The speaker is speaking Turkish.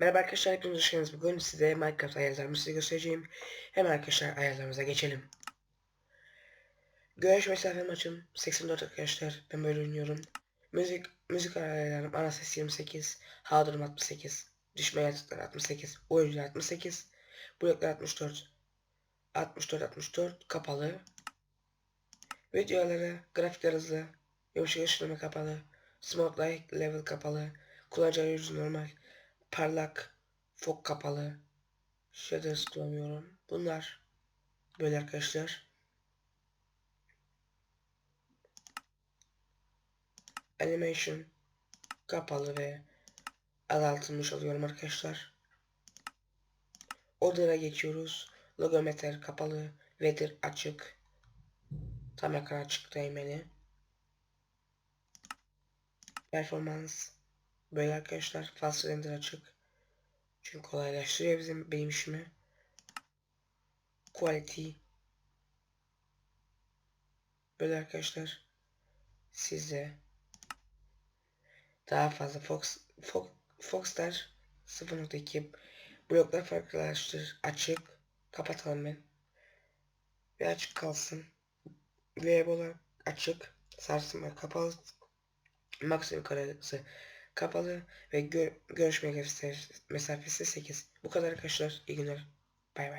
Merhaba arkadaşlar hepiniz hoş. Bugün size Minecraft ayarlarımı size göstereceğim. Hemen arkadaşlar ayarlarımıza geçelim. Görüş mesafem açım 84 arkadaşlar. Ben böyle oynuyorum. Müzik müzik ayarlarım ana ses 28, hava durum 68, düşme yaratıkları 68, oyuncular 68, bloklar 64. 64 64 kapalı. Videoları, grafikler hızlı, yumuşak ışınlama kapalı, smoke light level kapalı, kullanıcı arayüzü normal, parlak, fog kapalı, shaders kullanıyorum. Bunlar böyle arkadaşlar. Animation kapalı ve azaltılmış oluyorum arkadaşlar. Odara geçiyoruz. Logometer kapalı, weather açık. Tam ekran açık değmeni. Performans böyle arkadaşlar. Fast render açık. Çünkü kolaylaştırıyor bizim benim işimi. Quality böyle arkadaşlar. Size daha fazla Fox Fox Fox'lar 0.2 bloklar farklılaştır açık kapatalım ben ve açık kalsın Variable açık sarsma kapalı maksimum karesi kapalı ve gö görüşme mesafesi 8 bu kadar arkadaşlar. İyi günler. Bay bay